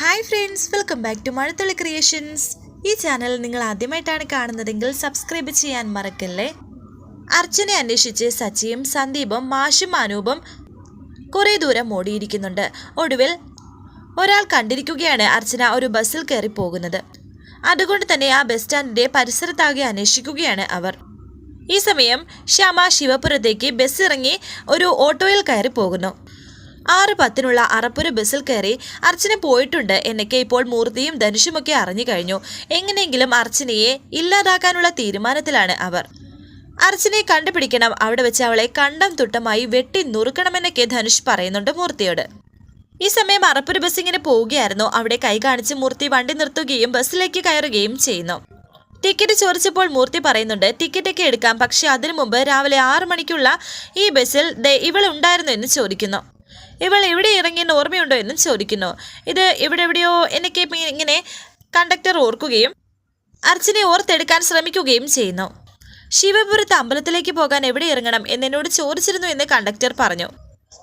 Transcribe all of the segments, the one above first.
Hi friends welcome back to Mazhathulli creations ഈ channel നിങ്ങൾ ആദ്യമായിട്ടാണ് കാണുന്നതെങ്കിൽ സബ്സ്ക്രൈബ് ചെയ്യാൻ മറക്കല്ലേ? അർച്ചനെ അന്വേഷിച്ച് സച്ചിയും സന്ദീപും മാഷും അനൂപും കുറേ ദൂരം ഓടിയിരിക്കുന്നുണ്ട്. ഒടുവിൽ ഒരാൾ കണ്ടിരിക്കുകയാണ് അർച്ചന ഒരു ബസ്സിൽ കയറി പോകുന്നത്. അതുകൊണ്ട് തന്നെ ആ ബസ് സ്റ്റാൻഡിന്റെ പരിസരത്താകെ അന്വേഷിക്കുകയാണ് അവർ. ഈ സമയം ശ്യാമ ശിവപുരത്തേക്ക് ബസ് ഇറങ്ങി ഒരു ഓട്ടോയിൽ കയറി പോകുന്നു. ആറ് പത്തിനുള്ള അറപ്പുര ബസ്സിൽ കയറി അർച്ചന പോയിട്ടുണ്ട്. എന്നൊക്കെ ഇപ്പോൾ മൂർത്തിയും ധനുഷുമൊക്കെ അറിഞ്ഞു കഴിഞ്ഞു. എങ്ങനെയെങ്കിലും അർച്ചനയെ ഇല്ലാതാക്കാനുള്ള തീരുമാനത്തിലാണ് അവർ. അർച്ചനയെ കണ്ടുപിടിക്കണം. അവിടെ വെച്ച് അവളെ കണ്ടം തുട്ടമായി വെട്ടി നുറുക്കണമെന്നൊക്കെ ധനുഷ് പറയുന്നുണ്ട് മൂർത്തിയോട്. ഈ സമയം അറപ്പുര ബസ് ഇങ്ങനെ പോവുകയായിരുന്നു. അവിടെ കൈ കാണിച്ച് മൂർത്തി വണ്ടി നിർത്തുകയും ബസ്സിലേക്ക് കയറുകയും ചെയ്യുന്നു. ടിക്കറ്റ് ചോദിച്ചപ്പോൾ മൂർത്തി പറയുന്നുണ്ട് ടിക്കറ്റൊക്കെ എടുക്കാം. പക്ഷേ അതിനു മുമ്പ് രാവിലെ ആറു മണിക്കുള്ള ഈ ബസ്സിൽ ഉണ്ടായിരുന്നു എന്ന് ചോദിക്കുന്നു. ഇവൾ എവിടെ ഇറങ്ങിയെന്ന് ഓർമ്മയുണ്ടോ എന്നും ചോദിക്കുന്നു. ഇത് എവിടെ എവിടെയോ എനിക്ക് ഇങ്ങനെ കണ്ടക്ടർ ഓർക്കുകയും അർച്ചനെ ഓർത്തെടുക്കാൻ ശ്രമിക്കുകയും ചെയ്യുന്നു. ശിവപുരത്ത് അമ്പലത്തിലേക്ക് പോകാൻ എവിടെ ഇറങ്ങണം എന്നെന്നോട് ചോദിച്ചിരുന്നു എന്ന് കണ്ടക്ടർ പറഞ്ഞു.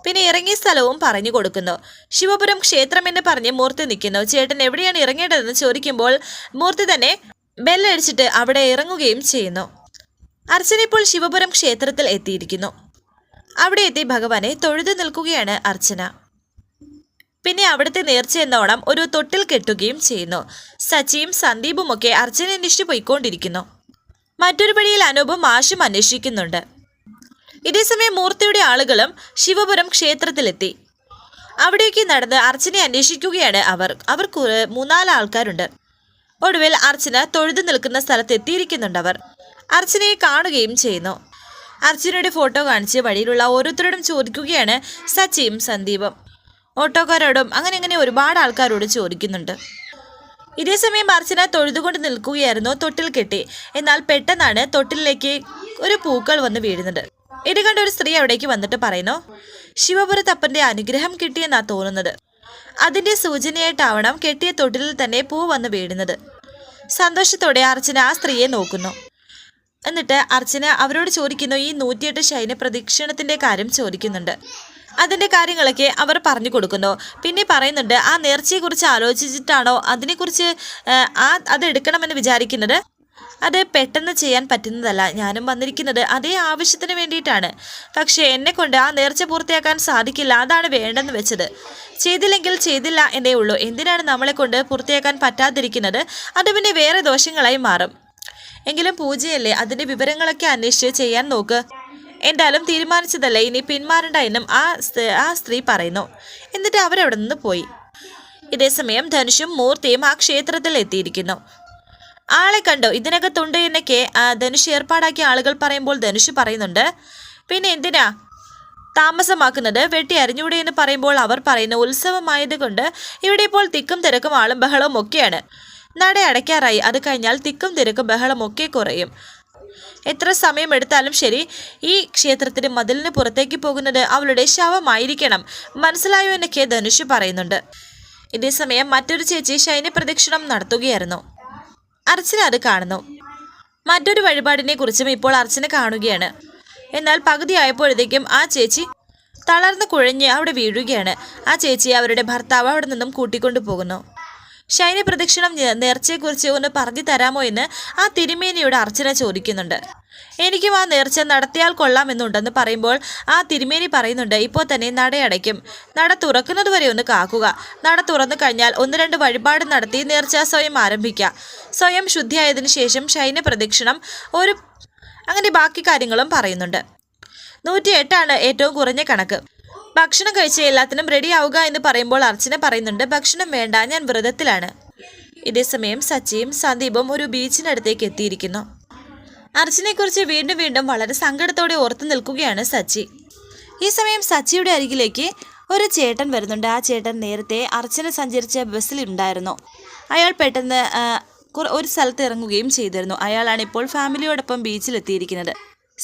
പിന്നെ ഇറങ്ങിയ സ്ഥലവും പറഞ്ഞു കൊടുക്കുന്നു. ശിവപുരം ക്ഷേത്രം എന്ന് പറഞ്ഞ് മൂർത്തി നിൽക്കുന്നു. ചേട്ടൻ എവിടെയാണ് ഇറങ്ങേണ്ടതെന്ന് ചോദിക്കുമ്പോൾ മൂർത്തി തന്നെ ബെല്ലടിച്ചിട്ട് അവിടെ ഇറങ്ങുകയും ചെയ്യുന്നു. അർച്ചന ഇപ്പോൾ ശിവപുരം ക്ഷേത്രത്തിൽ എത്തിയിരിക്കുന്നു. അവിടെ എത്തി ഭഗവാനെ തൊഴുതു നിൽക്കുകയാണ് അർച്ചന. പിന്നെ അവിടുത്തെ നേർച്ച എന്നോണം ഒരു തൊട്ടിൽ കെട്ടുകയും ചെയ്യുന്നു. സച്ചിയും സന്ദീപുമൊക്കെ അർച്ചന അന്വേഷിച്ച് പോയിക്കൊണ്ടിരിക്കുന്നു. മറ്റൊരു പടിയിൽ അനൂപും ആശും അന്വേഷിക്കുന്നുണ്ട്. ഇതേസമയം മൂർത്തിയുടെ ആളുകളും ശിവപുരം ക്ഷേത്രത്തിലെത്തി. അവിടേക്ക് നടന്ന് അർച്ചനെ അന്വേഷിക്കുകയാണ് അവർ. അവർ മൂന്നാൽ ആൾക്കാരുണ്ട്. ഒടുവിൽ അർച്ചന തൊഴുതു നിൽക്കുന്ന സ്ഥലത്ത് അവർ. അർച്ചനയെ കാണുകയും ചെയ്യുന്നു. അർച്ചനയുടെ ഫോട്ടോ കാണിച്ച് വഴിയിലുള്ള ഓരോരുത്തരോടും ചോദിക്കുകയാണ് സച്ചിയും സന്ദീപും. ഓട്ടോക്കാരോടും അങ്ങനെ അങ്ങനെ ഒരുപാട് ആൾക്കാരോട് ചോദിക്കുന്നുണ്ട്. ഇതേസമയം അർച്ചന തൊഴുതുകൊണ്ട് നിൽക്കുകയായിരുന്നു തൊട്ടിൽ കെട്ടി. എന്നാൽ പെട്ടെന്നാണ് തൊട്ടിലേക്ക് ഒരു പൂക്കൾ വന്ന് വീഴുന്നത്. ഇത് കണ്ട ഒരു സ്ത്രീ അവിടേക്ക് വന്നിട്ട് പറയുന്നു ശിവപുരത്തപ്പന്റെ അനുഗ്രഹം കിട്ടിയെന്നാ തോന്നുന്നത്. അതിന്റെ സൂചനയായിട്ടാവണം കെട്ടിയ തൊട്ടിലിൽ തന്നെ പൂ വന്ന് വീഴുന്നത്. സന്തോഷത്തോടെ അർച്ചന ആ സ്ത്രീയെ നോക്കുന്നു. എന്നിട്ട് അർച്ചന അവരോട് ചോദിക്കുന്നു ഈ നൂറ്റിയെട്ട് ശൈന പ്രദക്ഷിണത്തിന്റെ കാര്യം ചോദിക്കുന്നുണ്ട്. അതിന്റെ കാര്യങ്ങളൊക്കെ അവർ പറഞ്ഞു കൊടുക്കുന്നു. പിന്നെ പറയുന്നുണ്ട് ആ നേർച്ചയെക്കുറിച്ച് ആലോചിച്ചിട്ടാണോ അതിനെക്കുറിച്ച് ആ, അത് എടുക്കണമെന്ന് വിചാരിക്കുന്നത്? അത് പെട്ടെന്ന് ചെയ്യാൻ പറ്റുന്നതല്ല. ഞാനും വന്നിരിക്കുന്നത് അതേ ആവശ്യത്തിന് വേണ്ടിയിട്ടാണ്. പക്ഷേ എന്നെ കൊണ്ട് ആ നേർച്ച പൂർത്തിയാക്കാൻ സാധിക്കില്ല. അതാണ് വേണ്ടെന്ന് വെച്ചത്. ചെയ്തില്ലെങ്കിൽ ചെയ്തില്ല എന്നേ ഉള്ളൂ. എന്തിനാണ് നമ്മളെ കൊണ്ട് പൂർത്തിയാക്കാൻ പറ്റാതിരിക്കുന്നത്? അത് പിന്നെ വേറെ ദോഷങ്ങളായി മാറും. എങ്കിലും പൂജയല്ലേ അതിന്റെ വിവരങ്ങളൊക്കെ അന്വേഷിച്ച് ചെയ്യാൻ നോക്ക്. എന്തായാലും തീരുമാനിച്ചതല്ലേ ഇനി പിന്മാറണ്ട എന്നും ആ ആ സ്ത്രീ പറയുന്നു. എന്നിട്ട് അവരവിടെ നിന്ന് പോയി ഇതേസമയം ധനുഷും മൂർത്തിയും ആ ക്ഷേത്രത്തിൽ എത്തിയിരിക്കുന്നു. ആളെ കണ്ടോ? ഇതിനകത്തുണ്ട് എന്നൊക്കെ ധനുഷ് ഏർപ്പാടാക്കിയ ആളുകൾ പറയുമ്പോൾ ധനുഷ് പറയുന്നുണ്ട്. പിന്നെ എന്തിനാ? താമസമാക്കുന്നത് വെട്ടി അരിഞ്ഞൂടെ എന്ന് പറയുമ്പോൾ അവർ പറയുന്ന ഉത്സവമായതുകൊണ്ട് ഇവിടെ ഇപ്പോൾ തിക്കും തിരക്കും ആളും ബഹളവും ഒക്കെയാണ്. നട അടയ്ക്കാറായി. അത് കഴിഞ്ഞാൽ തിക്കും തിരക്കും ബഹളമൊക്കെ കുറയും. എത്ര സമയമെടുത്താലും ശരി ഈ ക്ഷേത്രത്തിന് മതിലിന് പുറത്തേക്ക് പോകുന്നത് അവളുടെ ശവമായിരിക്കണം. മനസ്സിലായോ എന്നൊക്കെ ധനുഷ് പറയുന്നുണ്ട്. ഇതേ സമയം മറ്റൊരു ചേച്ചി ശൈന പ്രദക്ഷിണം നടത്തുകയായിരുന്നു. അർച്ചന അത് കാണുന്നു. മറ്റൊരു വഴിപാടിനെ കുറിച്ചും ഇപ്പോൾ അർച്ചന കാണുകയാണ്. എന്നാൽ പകുതി ആയപ്പോഴത്തേക്കും ആ ചേച്ചി തളർന്ന് കുഴഞ്ഞ് അവിടെ വീഴുകയാണ്. ആ ചേച്ചി അവരുടെ ഭർത്താവ് അവിടെ നിന്നും കൂട്ടിക്കൊണ്ടു പോകുന്നു. ശൈന പ്രദക്ഷിണം നേർച്ചയെക്കുറിച്ച് ഒന്ന് പറഞ്ഞു തരാമോ എന്ന് ആ തിരുമേനിയോട് അർച്ചന ചോദിക്കുന്നുണ്ട്. എനിക്കും ആ നേർച്ച നടത്തിയാൽ കൊള്ളാമെന്നുണ്ടെന്ന് പറയുമ്പോൾ ആ തിരുമേനി പറയുന്നുണ്ട് ഇപ്പോൾ തന്നെ നടയടയ്ക്കും നട തുറക്കുന്നത് വരെ ഒന്ന് കാക്കുക. നട തുറന്നു കഴിഞ്ഞാൽ ഒന്ന് രണ്ട് വഴിപാട് നടത്തി നേർച്ച സ്വയം ആരംഭിക്കുക സ്വയം ശുദ്ധിയായതിനു ശേഷം ശൈന പ്രദക്ഷിണം ഒരു അങ്ങനെ ബാക്കി കാര്യങ്ങളും പറയുന്നുണ്ട്. നൂറ്റി എട്ടാണ് ഏറ്റവും കുറഞ്ഞ കണക്ക്. ഭക്ഷണം കഴിച്ച് എല്ലാത്തിനും റെഡി ആവുക എന്ന് പറയുമ്പോൾ അർച്ചന പറയുന്നുണ്ട് ഭക്ഷണം വേണ്ട ഞാൻ വ്രതത്തിലാണ്. ഇതേസമയം സച്ചിയും സന്ദീപും ഒരു ബീച്ചിനടുത്തേക്ക് എത്തിയിരിക്കുന്നു. അർച്ചനെക്കുറിച്ച് വീണ്ടും വീണ്ടും വളരെ സങ്കടത്തോടെ ഓർത്തു നിൽക്കുകയാണ് സച്ചി. ഈ സമയം സച്ചിയുടെ അരികിലേക്ക് ഒരു ചേട്ടൻ വരുന്നുണ്ട്. ആ ചേട്ടൻ നേരത്തെ അർച്ചന സഞ്ചരിച്ച ബസ്സിലുണ്ടായിരുന്നു അയാൾ പെട്ടെന്ന് ഒരു സ്ഥലത്ത് ഇറങ്ങുകയും ചെയ്തിരുന്നു. അയാളാണ് ഇപ്പോൾ ഫാമിലിയോടൊപ്പം ബീച്ചിലെത്തിയിരിക്കുന്നത്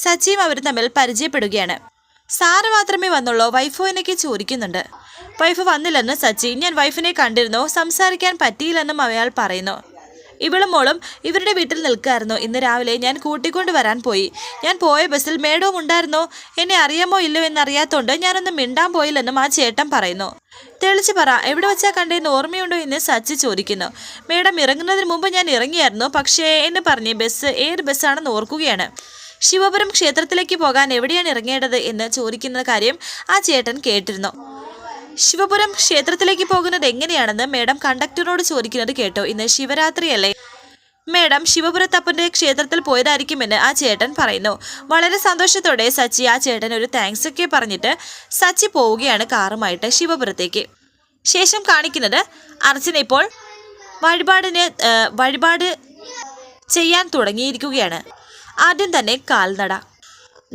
സച്ചിയും അവർ തമ്മിൽ പരിചയപ്പെടുകയാണ്. സാറ് മാത്രമേ വന്നുള്ളൂ. വൈഫോ എന്നൊക്കെ ചോദിക്കുന്നുണ്ട്. വൈഫ് വന്നില്ലെന്ന് സച്ചി ഞാൻ വൈഫിനെ കണ്ടിരുന്നു. സംസാരിക്കാൻ പറ്റിയില്ലെന്നും അയാൾ പറയുന്നു. ഇവളും മോളും ഇവരുടെ വീട്ടിൽ നിൽക്കായിരുന്നു. ഇന്ന് രാവിലെ ഞാൻ കൂട്ടിക്കൊണ്ട് വരാൻ പോയി. ഞാൻ പോയ ബസ്സിൽ മേഡവും ഉണ്ടായിരുന്നോ. എന്നെ അറിയാമോ ഇല്ലോ എന്നറിയാത്തോണ്ട് ഞാനൊന്നും മിണ്ടാൻ പോയില്ലെന്നും ആ ചേട്ടൻ പറയുന്നു. തെളിച്ച് പറ എവിടെ വെച്ചാ കണ്ടേന്ന് ഓർമ്മയുണ്ടോ എന്ന് സച്ചി ചോദിക്കുന്നു. മേഡം ഇറങ്ങുന്നതിന് മുമ്പ് ഞാൻ ഇറങ്ങിയായിരുന്നു. പക്ഷേ എന്ന് പറഞ്ഞ് ബസ് ഏത് ബസ്സാണെന്ന് ഓർക്കുകയാണ്. ശിവപുരം ക്ഷേത്രത്തിലേക്ക് പോകാൻ എവിടെയാണ് ഇറങ്ങേണ്ടത് എന്ന് ചോദിക്കുന്ന കാര്യം ആ ചേട്ടൻ കേട്ടിരുന്നു. ശിവപുരം ക്ഷേത്രത്തിലേക്ക് പോകുന്നത് എങ്ങനെയാണെന്ന് മേഡം കണ്ടക്ടറിനോട് ചോദിക്കുന്നത് കേട്ടോ. ഇന്ന് ശിവരാത്രിയല്ലേ? മേഡം ശിവപുരത്തപ്പന്റെ ക്ഷേത്രത്തിൽ പോയതായിരിക്കുമെന്ന് ആ ചേട്ടൻ പറയുന്നു. വളരെ സന്തോഷത്തോടെ സച്ചി ആ ചേട്ടൻ ഒരു താങ്ക്സ് ഒക്കെ പറഞ്ഞിട്ട് സച്ചി പോവുകയാണ് കാറുമായിട്ട് ശിവപുരത്തേക്ക്. ശേഷം കാണിക്കുന്നത് അർച്ചന ഇപ്പോൾ വഴിപാടിന് വഴിപാട് ചെയ്യാൻ തുടങ്ങിയിരിക്കുകയാണ്. ആദ്യം തന്നെ കാൽനട.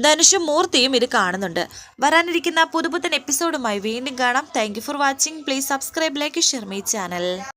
ധനുഷും മൂർത്തിയും ഇത് കാണുന്നുണ്ട്. വരാനിരിക്കുന്ന പുതുപുത്തൻ എപ്പിസോഡുമായി വീണ്ടും കാണാം. Thank for watching please subscribe like share my channel